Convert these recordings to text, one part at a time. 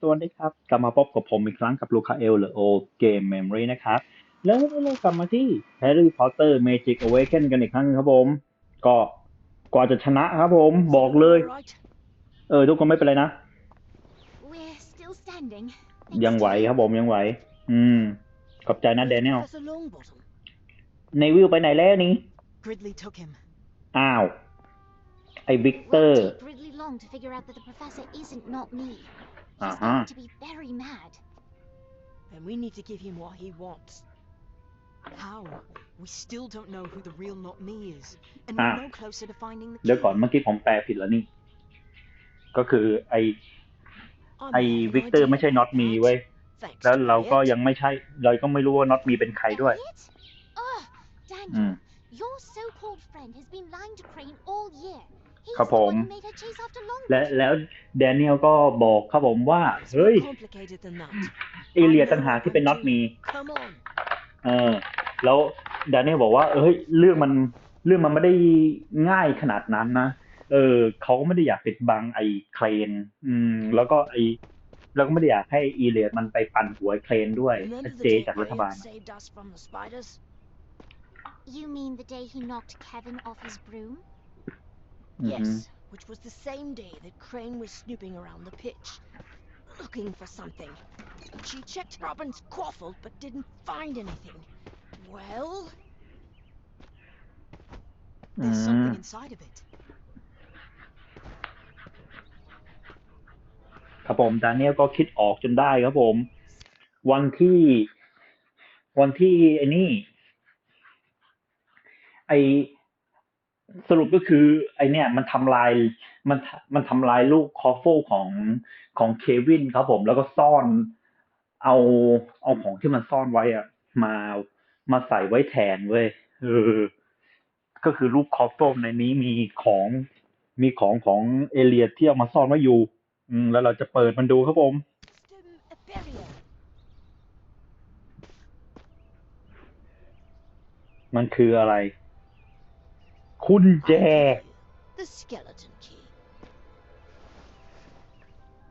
สวัสดีครับกลับมาพบกับผมอีกครั้งกับลูคาเอลหรือโอเกมเมมโมรีนะครับ แล้วเรากลับมาที่ Harry Potter Magic Awaken กันอีกครั้งหนึงครับผม ก็กว่าจะชนะครับผมบอกเลย Right. เออ ทุกคนไม่เป็นไรนะ We're still standing. ยังไหวครับผมยังไหว อืม ขอบใจนะแดเนียล Professor Longbottom. ในวิวไปไหนแล้วนี่ Gridley took him. อ้าว ไอ้วิกเตอ Won't ร์ take Ridley long to figure out that the professor isn't not me. He's Uh-huh. going to be very mad. Then we need to give him what he wants. How? We still don't know who the real not me is. And Ah. we're no closer to finding the เดี๋ยว key. ก่อนเมื่อกี้ผมแปลผิดแล้วนี่ ก็คือไอ I'm ไอ having วิกเตอร์ idea ไม่ใช่ not me about เว้ย Thanks, แล้วเราก็ Elliot. ยังไม่ใช่เราก็ไม่รู้ว่า not me เป็นใครด้วย Elliot? Ugh, Daniel, อืม your so-called friend has been lying to Crane all year. He's ครับ the ผ one ม who made her chase after Longbottom. และแล้วแดเนียลก็บอกครับผมว่า It's เฮ้ย more complicated than that. เอเลียต่างหากที่เป็น not me Come on. เออ แล้วแดเนียลบอกว่า เอ้ย เรื่องมันเรื่องมันไม่ได้ง่ายขนาดนั้นนะ เออเขาก็ไม่ได้อยากปิดบังไอ้เครน อืม แล้วก็ไอ้แล้วก็ไม่ได้อยากให้อีเลียดมันไปปั่นหัวไอ้เครนด้วย Remember the เจ day จากรัฐบาล Elliot saved us from the spiders? You mean the day he knocked Kevin off his broom? อือฮึ Yes, which was the same day that Crane was snooping around the pitch, looking for something. She checked Robin's quaffle but didn't find anything. Well, อื there's ม something inside of it. ครับผมดานิเอลก็คิดออกจนได้ครับผม วันที่ วันที่ไอ้นี่ ไอ สรุปก็คือไอเนี่ยมันทำลายมันมันทำลายลูกคอฟโฟของของเควินครับผมแล้วก็ซ่อนเอาเอาของที่มันซ่อนไว้อะมามาใส่ไว้แทนเว้ยเออก็คือลูกคอฟโฟในนี้มีของมีของของเอเลียดที่เอามาซ่อนไว้อยู่ อืมแล้วเราจะเปิดมันดูครับผมมันคืออะไร คุณแจ The skeleton key.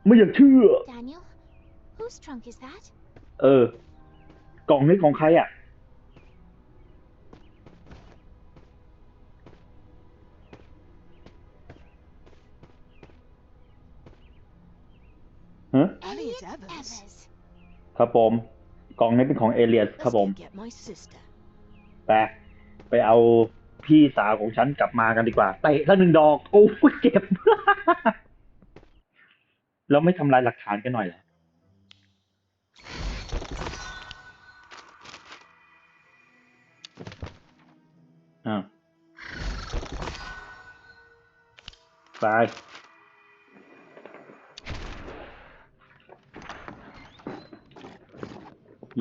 ไม่อยากเชื่อ Daniel? Whose trunk is that? เออ กล่องนี้ของใครอะ ฮะ Elliot Evans. Evers. ครับผม กล่องนี้เป็นของเอเลียส Let's ครับผม go get my sister. ไป ไปเอา พี่สาวของฉันกลับมากันดีกว่าเตะละหนึ่งดอก โอ้ยเจ็บ แล้วไม่ทำลายหลักฐานกันหน่อยเหรออ้าไป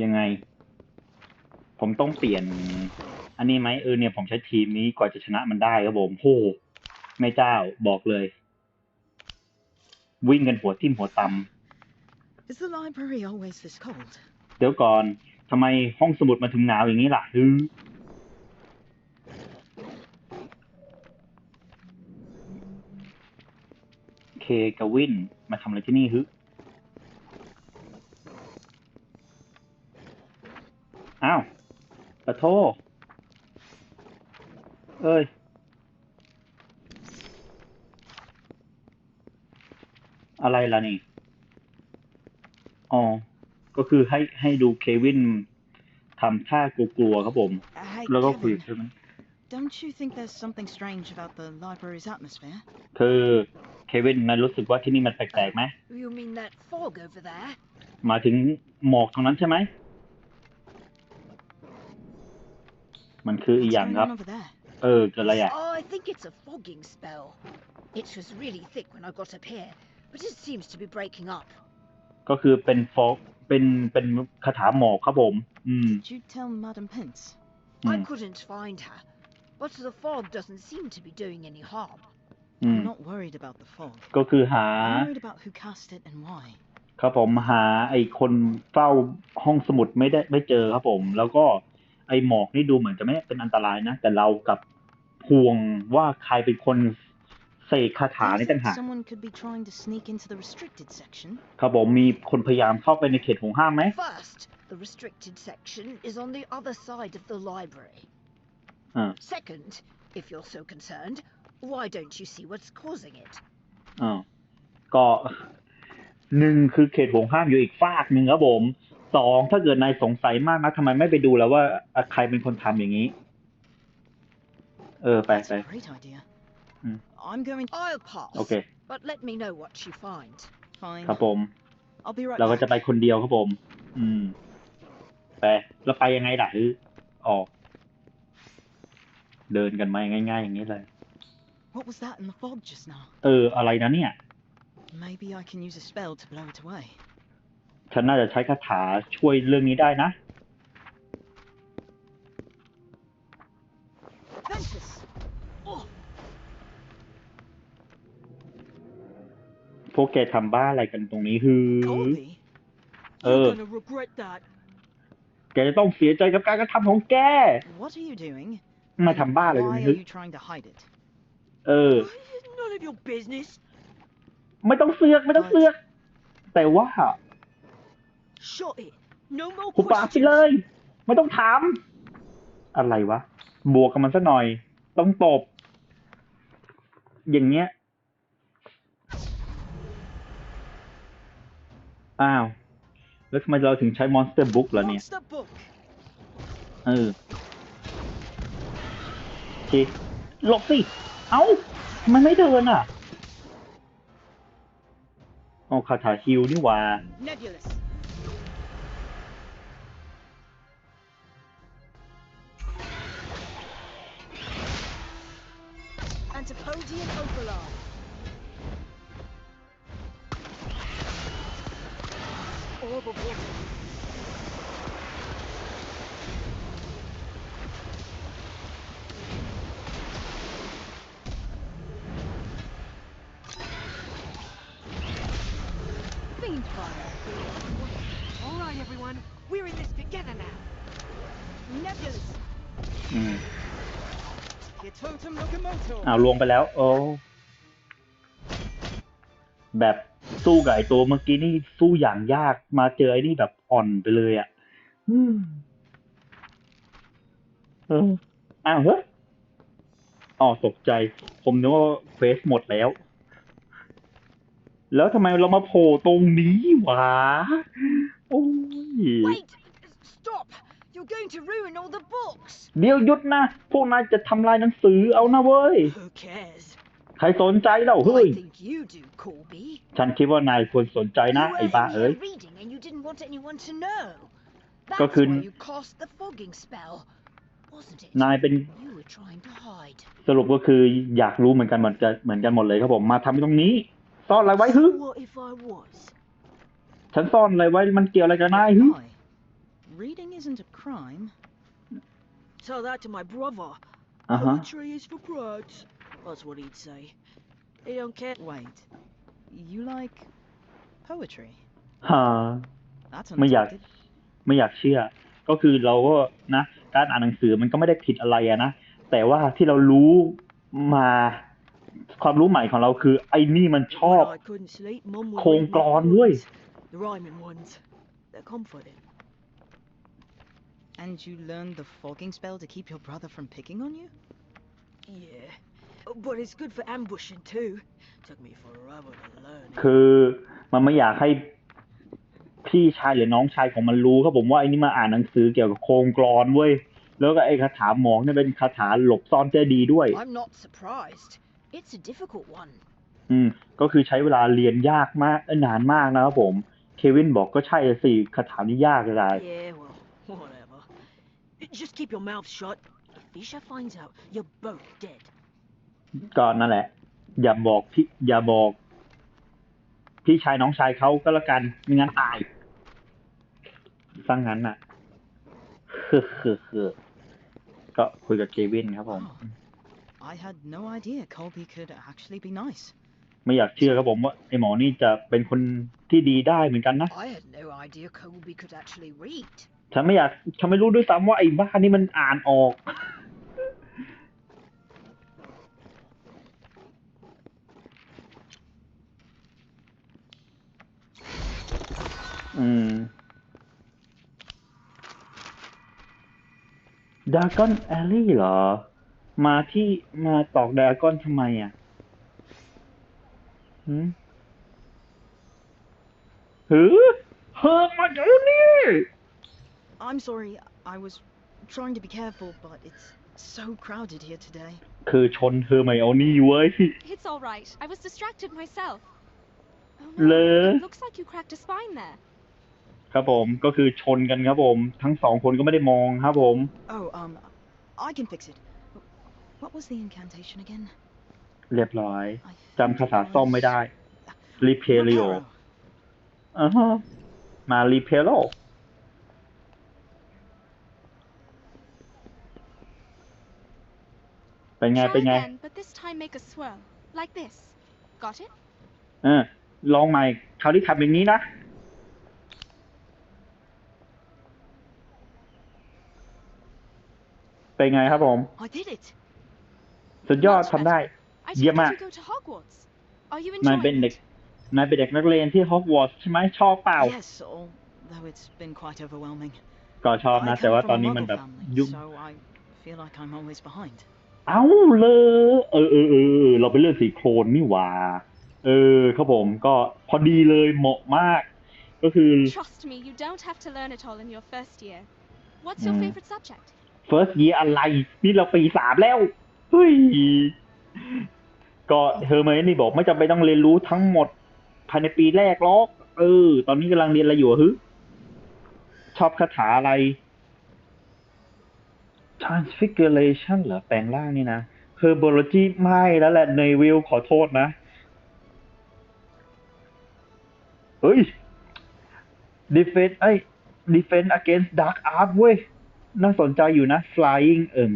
ยังไง ผมต้องเปลี่ยน อันนี้ไหมเออเนี่ยผมใช้ทีมนี้กว่าจะชนะมันได้ครับผมโหแม่เจ้าบอกเลย วิ่งกันหัวทิ่มหัวต Is the library always this cold? ำเดี๋ยวก่อนทำไมห้องสมุดมาถึงหนาวอย่างนี้ล่ะฮือเคกบวินมาทำอะไรที่นี่ฮึอ้าวปะโทเอ้ย อะไรล่ะนี่ อ๋อ ก็คือให้ให้ดูเควินทำท่ากลัวๆครับผม Uh, hey, แล้วก็คุย Kevin, ใช่ไหม don't you think there's something strange about the library's atmosphere? คือเควินนายรู้สึกว่าที่นี่มันแปลกๆไหม You mean that fog over there? หมายถึงหมอกตรงนั้นใช่ไหม มันคืออีก What's อย่าง going ครับ on over there? เออเกิดอะไรอะ Oh, I think it's a fogging spell. It was really thick when I got up here, but it seems to be breaking up. ก็คือเป็นฟอกเป็นเป็นคาถาหมอกครับผม อืม Did you tell Madam Pince? I Hmm. couldn't find her, but the fog doesn't seem to be doing any harm. อืม I'm not worried about the fog. ก็คือหา I'm worried about who cast it and why. ครับผมหาไอ้คนเฝ้าห้องสมุดไม่ได้ไม่เจอครับผม แล้วก็ ไอ้หมอกนี่ดูเหมือนจะไม่เป็นอันตรายนะ แต่เรากับห่วงว่าใครเป็นคนเสกคา Do ถา you นี่ think ต่างหาก someone could be trying to sneak into the restricted section? ครับผมมีคนพยายามเข้าไปในเขตห่วงห้ามไหม First, the restricted section is on the other side of the library. อ่า Second, if you're so concerned, why don't you see what's causing it? อ่าก็หนึ่งคือเขตห่วงห้ามอยู่อีกฝากหนึ่งครับผม สองถ้าเกิดนายสงสัยมากนะทำไมไม่ไปดูแล้วว่าอะใครเป็นคนทำอย่างนี้ เออ ไป That's ไป a great idea. Hmm. I'm going. I'll pass. โอเค But let me know what you find. Fine. ครับผม I'll be right เราก็ back. จะไปคนเดียวครับผม อืม ไป แล้วไปยังไงล่ะคือออก เดินกันมาง่ายๆ อย่างนี้เลย What was that in the fog just now? เออ อะไรนะเนี่ย Maybe I can use a spell to blow it away. ฉันน่าจะใช้คาถาช่วยเรื่องนี้ได้นะ Ventus! Oh, พวกแกทำบ้าอะไรกันตรงนี้คือ Colby! Oh. You're gonna regret that. แกจะต้องเสียใจกับการกระทำของแก What are you doing? มาทำบ้าอะไรตรง Why นี้ are คือ you trying to hide it? เออ None of your business. ไม่ต้องเสือก ไม่ต้องเสือก แต่ว่า Shut it. No more หุบปากไป questions. เลย ไม่ต้องถาม อะไรวะ บวกกับมันซะหน่อย ต้องตบ อย่างเงี้ย อ้าว แล้วทำไมเราถึงใช้ Monster Book ล่ะเนี่ย Monster book. เออโอเคหลบสิ เอ้าทำไมไม่เดินอะเอาคาถาฮิวนี่หว่า Nebulous. อ้าวลวงไปแล้ว โอ้แบบสู้กับไอตัวเมื่อกี้นี่สู้อย่างยากมาเจอไอ้นี่แบบอ่อนไปเลยอะอืมเอออ้าวเฮ้ยอ๋อตกใจ ผมนึกว่าเควสหมดแล้ว แล้วทำไมเรามาโผล่ตรงนี้วะ โอ้ย Wait! Stop! You're going to ruin all the books! เดี๋ยวหยุดนะ พวกนายจะทำลายหนังสือเอานะเว้ย Who cares? ใครสนใจเล่าเฮ้ย I think you do, Corby. ฉันคิดว่านายควรสนใจนะ you ไอ้ were บ้า in เอ้ย here reading and you didn't want anyone to know. Có That's khuyên- why you cast the fogging spell, wasn't it? นายเป็น You were trying to hide. สรุปก็คืออยากรู้เหมือนกันเหมือนกันเหมือนกันหมดเลยครับผมมาทำตรงนี้ ซ่อนอะไรไว้ฮึ So what if I was? ฉันซ่อนอะไรไว้มันเกี่ยวอะไรกับนายฮึ Why? Reading isn't a crime. Tell that to my brother. อ่าฮะ Poetry is for brats. That's what he'd say. He don't care. Wait. You like poetry? ฮะ That's ไม่อยาก unexpected. ไม่อยากเชื่อ ก็คือเราก็นะการอ่านหนังสือมันก็ไม่ได้ผิดอะไรอะนะ แต่ว่าที่เรารู้มาความรู้ใหม่ของเราคือ ไอ้นี่มันชอบ When I couldn't sleep, Mum would โครง read me กลอนเว้ย poems. The rhyming ones. They're comforting. And you learned the fogging spell to keep your brother from picking on you? Yeah. But it's good for ambushing too. Took me forever to learn. it. คือมันไม่อยากให้พี่ชายหรือน้องชายของมันรู้ครับผมว่าไอ้นี่มาอ่านหนังสือเกี่ยวกับโครงกลอนเว้ย แล้วก็ไอ้คาถาหมองเนี่ยเป็นคาถาหลบซ่อนเจดีย์ด้วย I'm not surprised. It's a difficult one. อืม ก็คือใช้เวลาเรียนยากมากเอ้ยนานมากนะครับผม เควินบอกก็ใช่สิคาถานี่ยากอะไร Yeah, well, whatever. Just keep your mouth shut. If Fisher finds out, you're both dead. ก็นั่นแหละ อย่าบอกพี่อย่าบอก พี่ชายน้องชายเขาก็แล้วกันไม่งั้นตายสังงั้นน่ะก็คุยกับเควินครับผม I had no idea Colby could actually be nice. ไม่อยากเชื่อครับผมว่าไอหมอนี่จะเป็นคนที่ดีได้เหมือนกันนะ I had no idea Colby could actually read. ฉันไม่อยากฉันไม่รู้ด้วยซ้ำว่าไอ้บ้านนี่มันอ่านออก อืมดาร์กอนแอลลี่เหรอ มาที่มาตอกดาร์กอนทำไมอะหืมอเฮ้อมาเดี๋นี้ I'm sorry, I was trying to be careful, but it's so crowded here today. คือชนเฮอร์ไมโอนี่เว้ย It's all right. I was distracted myself. Oh Le- no, it looks like you cracked a spine there. ครับผมก็คือชนกันครับผม ทั้งสองคนก็ไม่ได้มองครับผม Oh, um, I can fix it. What was the incantation again? เรียบร้อย I จำ think ภา it ษาซ่อม was ไม่ได้รีเพลิโอ Reparo. อ่าฮะมารีเพลโล เป็นไง Try เป็นไง again, but this time make a swirl. Like this. Got it? เออ ลองใหม่คราวที่ทำอย่างนี้นะ เป็นไงครับผม I did it. สุดยอดทำได้ I Yeah, told ma. you to go to Hogwarts. Are you นาย enjoying เป็นเด็ก it? นายเป็นเด็กนักเรียนที่ฮอกวอตส์ใช่ไหมชอบเปล่า Yes, although it's been quite overwhelming. ก็ชอบ I นะ come แต่ว่า from ตอน a นี้มัน Muggle แบบ family, ยุ่ง so I feel like I'm always behind. เอ้าเลยเออเออเออเออเราเป็นเลือดสีโครนนี่หว่า เออครับผมก็พอดีเลยเหมาะมาก ก็คือ Trust me, you don't have to learn it all in your first year. What's your Mm. favorite subject? first year อะไร นี่เราปีสามแล้ว เฮ้ย ก็เฮอร์เมนี่บอกไม่จำเป็นต้องเรียนรู้ทั้งหมดภายในปีแรกหรอก เออ ตอนนี้กำลังเรียนอะไรอยู่อะฮึชอบคาถาอะไร transfiguration เหรอแปลงร่างนี่นะ herbology ไม่แล้วแหละในวิวขอโทษนะ เฮ้ย defense ไอ้ย defense against dark art เว้ย น่าสนใจอยู่นะ flying เอิ่ม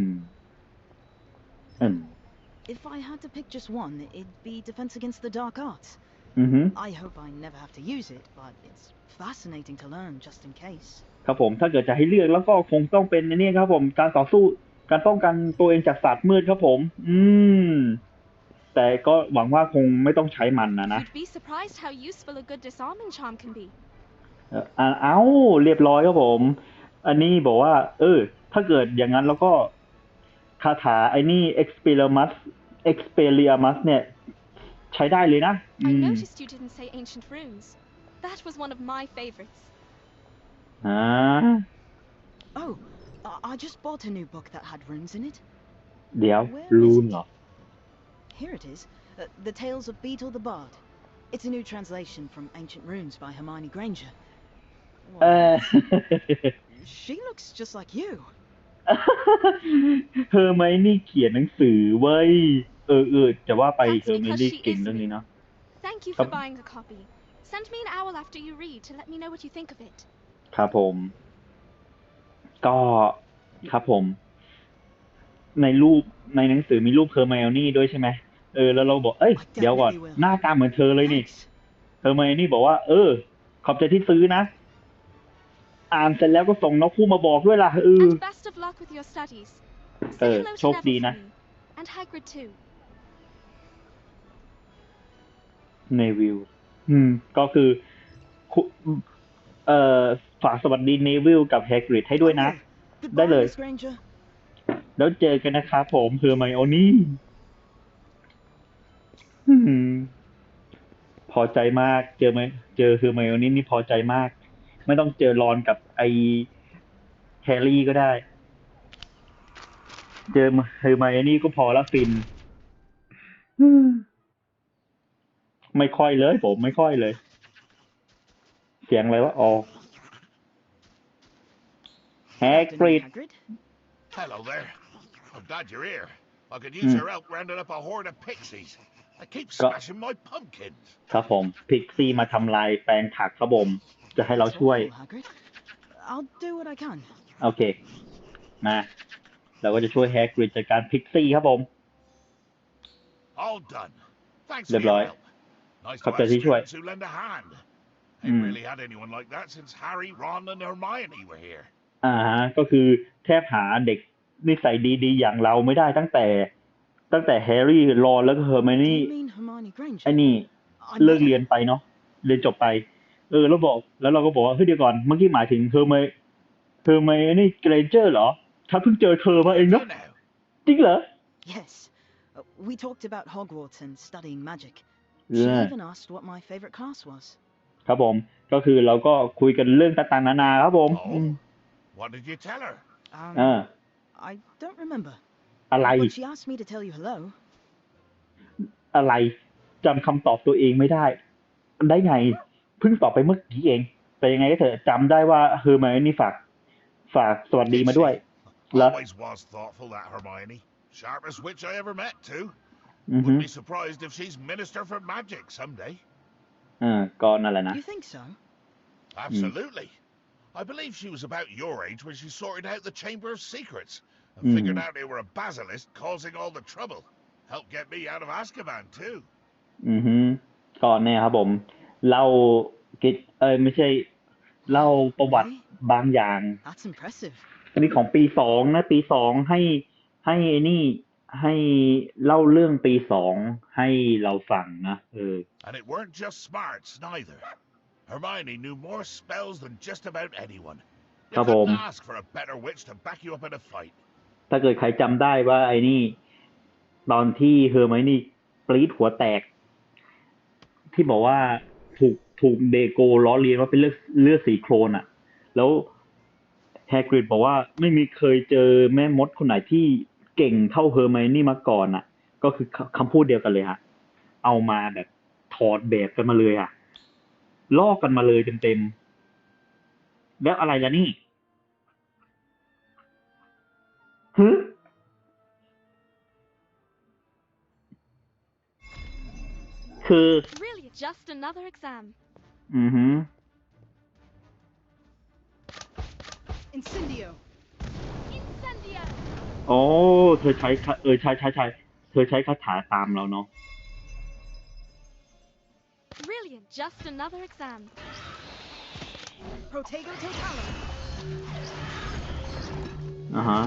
เอิ่ม If I had to pick just one, it'd be Defense Against the Dark Arts. อือฮึ I hope I never have to use it, but it's fascinating to learn just in case. ครับผมถ้าเกิดจะให้เลือกแล้วก็คงต้องเป็นอันนี้ครับ ผมการต่อสู้การป้องกันตัวเองจากศาสตร์มืดครับผม อืม แต่ก็หวังว่าคงไม่ต้องใช้มันนะนะ You'd be surprised how useful a good disarming charm can be. เอ่ออ่าเอ้าเรียบร้อยครับผม อันนี้บอกว่า เออ ถ้าเกิดอย่างนั้นแล้วก็คาถาไอ้นี่ expelliarmus expelliarmus เนี่ย ใช้ได้เลยนะ อื I ม noticed you didn't say ancient runes. That was one of my favorites. อ่า Oh, I- I just bought a new book that had runes in it. เดี๋ยว Where รู is น it? เหรอ Here it is. Uh, the Tales of Beetle the Bard. It's a new translation from ancient runes by Hermione Granger. เอ Well, อ she looks just like you. เฮอร์ไมนี่เขียนหนังสือเว้ย เออเออจะว่าไป That's เฮอร์ไม because นี่ she เก่ง is เรื่อง me. นี้เนาะ Thank you Um, for buying a copy. Send me an owl after you read to let me know what you think of it. ครับผม ก็ครับผม ในรูปในหนังสือมีรูปเฮอร์ไมโอนี่ด้วยใช่ไหมเออแล้วเราบอกเอ้ย I เดี๋ยวก่อน definitely will. หน้าตาเหมือนเธอเลยนี่ Thanks. เฮอร์ไมโอนี่บอกว่า เออ ขอบใจที่ซื้อนะ อ่านเสร็จแล้วก็ส่งนกคู่มาบอกด้วยล่ะเออ And best of luck with your studies. Say Uh, hello to โชคดี Neville นะ for me. And Hagrid too. เนวิลอืม ก็คือคุ เอ่อฝากสวัสดีเนวิลกับแฮกริดให้ด้วยนะ Okay. Đây Goodbye, lời. Miss Granger. แล้วเจอกันนะครับผมเฮอร์ไมโอนี่อืมพอใจมาก เจอไหมเจอเฮอร์ไมโอนี่นี่พอใจมาก ไม่ต้องเจอรอนกับไอแฮร์รี่ก็ได้ เจอเฮอร์ไมโอนี่ก็พอละฟินอืมไม่ค่อยเลยผมไม่ค่อยเลย เสียงอะไรวะอ๋อแฮ Good กริด afternoon, Hagrid. Hello there. I'm glad you're here. I could use Hmm. your help rounding up a horde of pixies. They keep Got- smashing my pumpkins. ครับผมพิกซี่มาทำลายแปลงผักครับผมจะให้เรา That's ช่วย awful, Hagrid. I'll do what I can. โอเค มาเราก็จะช่วยแฮกริดจัดการพิกซี่ครับผม All done. Thanks Đẹp for your rồi. help. Nice Khắp to giờ have thì chuỗi. students who lend a hand. Ain't Hmm. really had anyone like that since Harry, Ron, and Hermione were here. อ่าฮะก็คือแทบหาเด็กนิสัยดีๆ อย่างเราไม่ได้ตั้งแต่ ตั้งแต่แฮร์รี่รอนแล้วก็เฮอร์ไม Do นี่ you mean Hermione Granger? ไอ้นี่ I เลิก met เรียนไปเนาะเรียนจบไป เออเราบอกแล้วเราก็บอกว่าเฮ้ยเดี๋ยวก่อนเมื่อกี้หมายถึงเธอไม่เธอไม่นี่เกรนเจอร์เหรอฉันเพิ่งเจอเธอมาเองนะ You now. จริงเหรอ Yes. Uh, we talked about Hogwarts and studying magic. เอ She อ even asked what my favorite class was. ครับผม ก็คือเราก็คุยกันเรื่องต่างๆนานาครับผมอืม Oh, what did you tell her? Um, อ่า I don't remember. อะไร But she asked me to tell you hello. อะไรจำคำตอบตัวเองไม่ได้ ได้ไงเพิ่งตอบไปเมื่อกี้เอง แต่ยังไงก็เถอะจำได้ว่าเฮอร์ไมโอนี่ฝากฝากสวัสดีมาด้วย Love. Always was thoughtful, that Hermione. Sharpest witch I ever met, too. อือฮึ Wouldn't be surprised if she's Minister for Magic someday. อ่าก็นั่นแหละนะ You think so? Absolutely. I believe she was about your age when she sorted out the Chamber of Secrets and Mm. figured out they were a basilisk causing all the trouble. Helped get me out of Azkaban, too. อือฮึก็เนี่ยครับผมเล่ากิจเอ้ยไม่ใช่เล่าประวัติบางอย่าง That's impressive. อันนี้ของปีสองนะ ปีสองให้ให้ไอ้นี่ ให้เล่าเรื่องปีสองให้เราฟังนะเออ And it weren't just smarts, neither. Hermione knew more spells than just about anyone. You Come couldn't on. ask for a better witch to back you up in a fight. ถ้าเกิดใครจำได้ว่าไอ้นี่ ตอนที่เฮอร์ไมโอนี่ปรีดหัวแตก ที่บอกว่าถูกถูกเดโกล้อเลียนว่าเป็นเลือดเลือดสีโครนอะแล้วแฮกริดบอกว่าไม่มีเคยเจอแม่มดคนไหนที่ เก่งเท่าเฮอร์ไมโอนี่มาก่อนอะก็คือคคำพูดเดียวกันเลยฮะ เอามาแบบถอดแบบกันมาเลยอะลอกกันมาเลยเต็มๆ แล้วอะไรล่ะนี่ฮึคือ Really, just another exam. อือฮึ Incendio. Incendia! โอ้เธอใช้คาเออใช่ใช่ใช่เธอใช้คาถาตามเราเนาะ Brilliant, just another exam. Protego Totalum. อ่าฮะ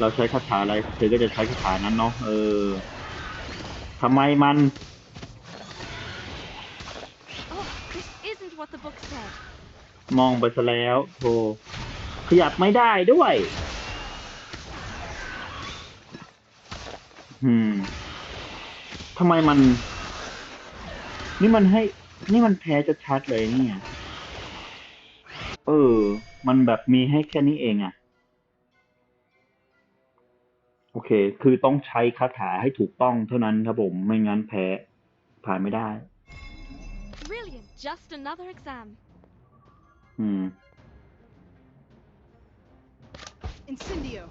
เราใช้คาถาอะไร เธอก็จะใช้คาถานั้นเนาะ เออทำไมมัน Oh, this isn't what the book said. มองไปซะแล้วโธ่ขยับไม่ได้ด้วย อืมทำไมมัน นี่มันให้ นี่มันแพ้จะชัดๆเลยเนี่ย เออ มันแบบมีให้แค่นี้เองอะโอเค คือต้องใช้คาถาให้ถูกต้องเท่านั้นครับผม ไม่งั้นแพ้ ผ่านไม่ได้ Brilliant, just another exam. อืม Incendio.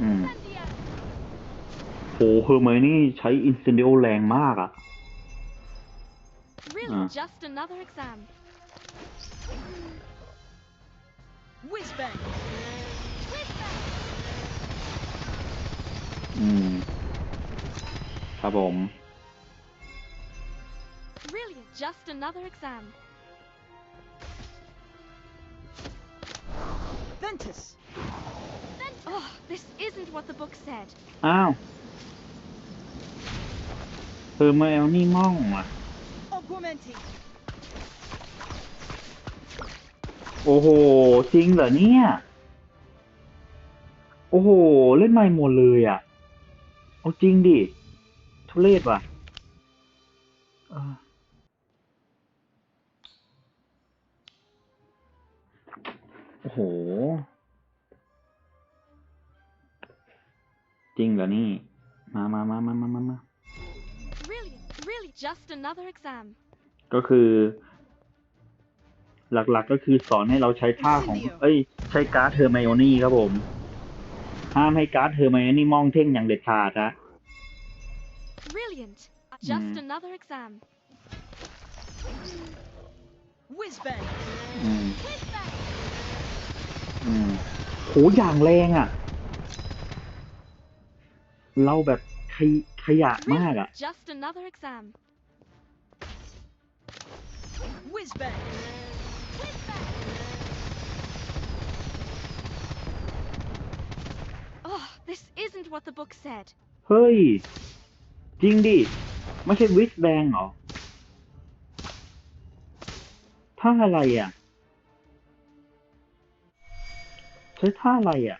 อืม Incendia! โหเฮอร์ไมโอนี่ใช้อินเซนเดโอแรงมากอะ Really, Ah. just another exam. Whiz Bang. Whiz-bang! อืม ครับผม Brilliant, just another exam. Ventus. Oh, this isn't what the book said. อ้าว เฮอร์ไมโอนี่ม่องอะ Augmenti. โอ้โห จริงเหรอเนี่ย โอ้โห เล่นใหม่หมดเลยอะ เอาจริงดิ ทุเรศว่ะเออโอ้โห จริงเหรอนี่ มามามามามามามา Really, really, just another exam. ก็คือ หลักๆก็คือสอนให้เราใช้ท่าของ Incendio เอ้ย ใช้การ์ดเทอร์ไมโอนี่ครับผม ห้ามให้การ์ดเทอร์ไมโอนี่มองเท่งอย่างเด็ดขาดนะ Brilliant, just Mm. another exam. Whiz Bang. อืม Whiz-bang! อืมโหอย่างแรงอะ เราแบบขย ขยะมาก Really, อะ just another exam. Whiz Bang. Whiz-bang! Oh, this isn't what the book said. เฮ้ย จริงดิ ไม่ใช่วิสแบงเหรอ ท่าอะไรอะ ใช้ท่าอะไรอะ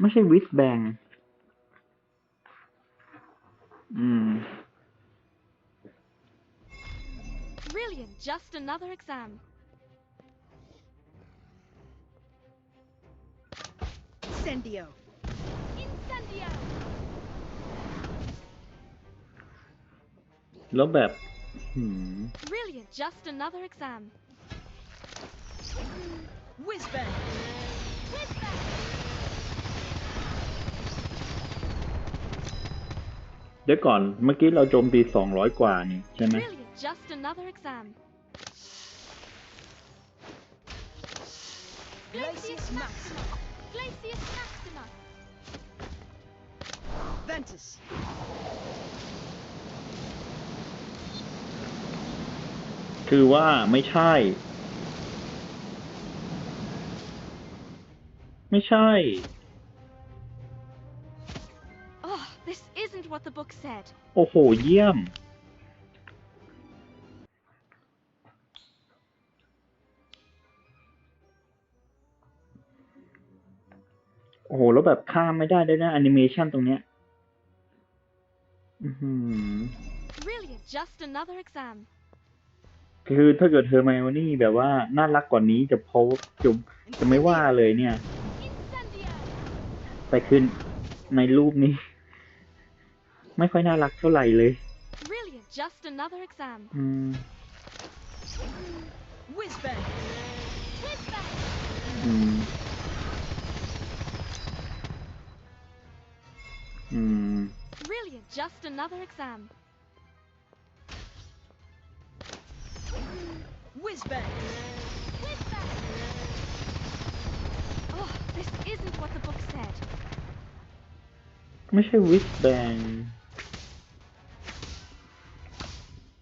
ไม่ใช่วิสแบง อืม Brilliant, just another exam. Incendio. Incendio! แล้วแบบ หืม Brilliant, just another exam. Whiz bang. Whiz bang! เดี๋ยวก่อนเมื่อกี้เราโจมตีสองร้อยกว่านี่ใช่ไหม Brilliant, just another exam. Glacius Maxima. Glacius Maxima! Ventus. คือว่าไม่ใช่ ไม่ใช่ โอ้โห เยี่ยม โอ้โห แล้วแบบข้ามไม่ได้ด้วยนะแอนิเมชันตรงเนี้ย อือหือ Brilliant, just another exam. คือถ้าเกิดเธอร์ไมโอนี่แบบว่า น่ารักกว่านี้จะพบจะจะไม่ว่าเลยเนี่ย Incendio! แต่คือในรูปนี้ ไม่ค่อยน่ารักเท่าไหร่เลย Brilliant, just another exam. อืม Whiz bang. Whiz bang! อืม อืม Brilliant, just another exam. Whiz bang. Whiz bang! Oh, this isn't what the book said. ไม่ใช่วิสแบง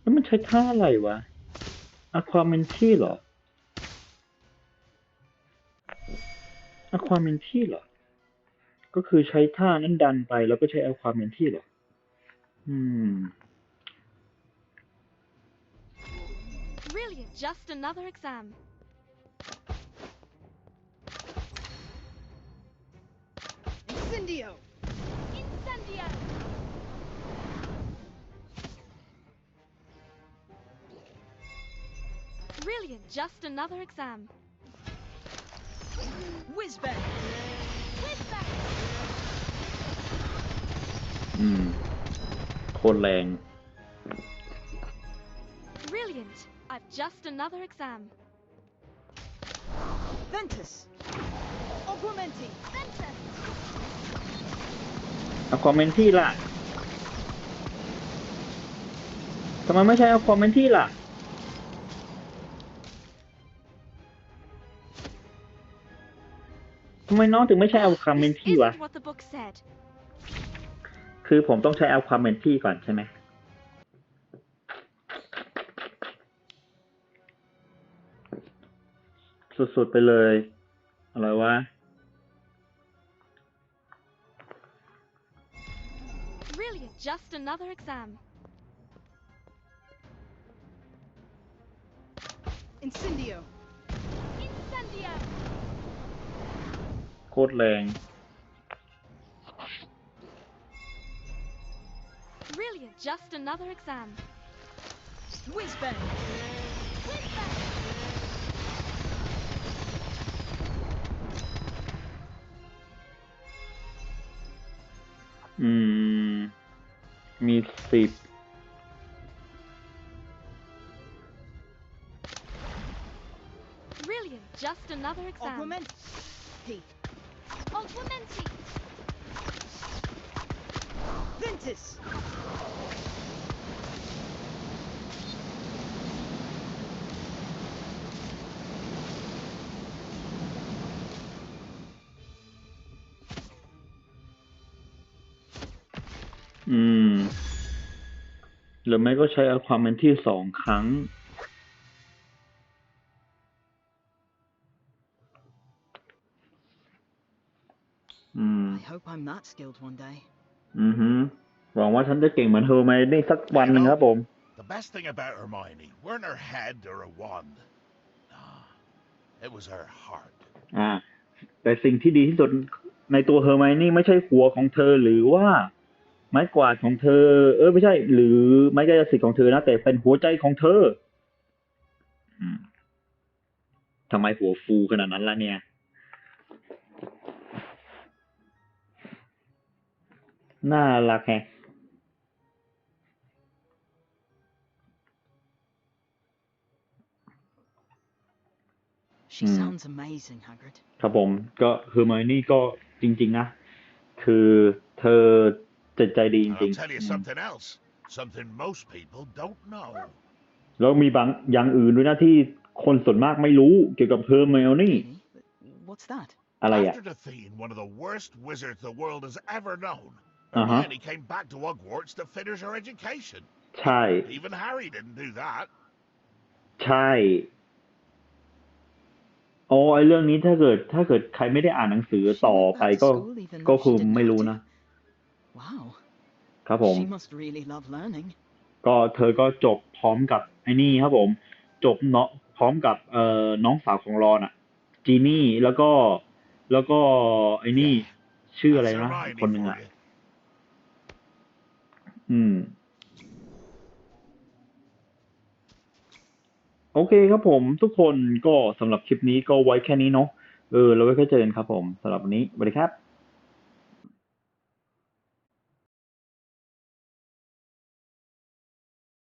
แล้วมันใช้ท่าอะไรวะอะความเมนที่เหรออะความเมนที่เหรอ ก็คือใช้ท่านั้นดันไปแล้วก็ใช้อะความเมนที่เหรอ อืม Brilliant, just another exam. Incendio. Incendio! just another exam. Whiz bang. Whiz bang! อืม โคตรแรง Brilliant, I've just another exam. Ventus. Augmenti. Ventus! อะความเมนที่ล่ะ ทำไมไม่ใช่อะความเมนที่ล่ะ ไมน้องถึงไม่ใช่เอาความเมน This ที่วะ isn't what the book said. คือผมต้องใช้เอาความเมนที่ก่อนใช่ไหมสุดๆไปเลย อะไรวะ Brilliant, just another exam. Incendio. Incendio! โคตรแรง Brilliant, just another exam. Whiz bang. Whiz bang! อืมมีสิบ Brilliant, just another exam. Augmenti. Augmenti! Ventus. อืมหรือไม่ก็ใช้เอาความเมนที่สองครั้ง that skilled one day. อือฮึหวังว่าฉันจะเก่งเหมือนเธอไหมนี่สักวันหนึ่งครับผม The best thing about Hermione weren't her head or her wand. No, it was her heart. อ่า แต่สิ่งที่ดีที่สุดในตัวเฮอร์ไมนี่ไม่ใช่หัวของเธอหรือว่า ไม้กวาดของเธอ เออไม่ใช่ หรือไม้กายสิทธิ์ของเธอนะแต่เป็นหัวใจของเธอ อืมทำไมหัวฟูขนาดนั้นล่ะเนี่ย น่ารักแฮะ She Hmm. sounds amazing, Hagrid. ครับผมก็เฮอร์ไมนี่ก็จริง ๆ นะ คือเธอจิตใจดีจ And ริง I'll tell you ๆอืม something else. Something most people don't know. แล้วมีบางอย่างอื่นด้วยนะที่คนส่วนมากไม่รู้เกี่ยวกับเฮอร์ไมโอนี่ Really? But What's that? อะไรอะ After defeating one of the worst wizards the world has ever known, Uh-huh. Hermione came back to Hogwarts to finish her education. ใช่ Even Harry didn't do that. ใช่ โอ้ไอเรื่องนี้ถ้าเกิด ถ้าเกิดใครไม่ได้อ่านหนังสือ She ต่อ went ไป back to ก็ school even ก็ though ค she ง didn't ไม่ have รู้ to? นะ Wow. ครับผม She must really love learning. ก็เธอก็จบพร้อมกับไอ้นี่ครับผม จบเนาะพร้อมกับเอ่อน้องสาวของรอนอะจีนี่แล้วก็แล้วก็ไอ้นี่ ชื่ออะไร That's นะ Hermione คนหนึ่ง for อะ you. อืม โอเคครับผม ทุกคนก็สำหรับคลิปนี้ก็ไว้แค่นี้เนาะเออเราไว้ค่อยเจอกันครับผมสำหรับวันนี้สวัสดีครับ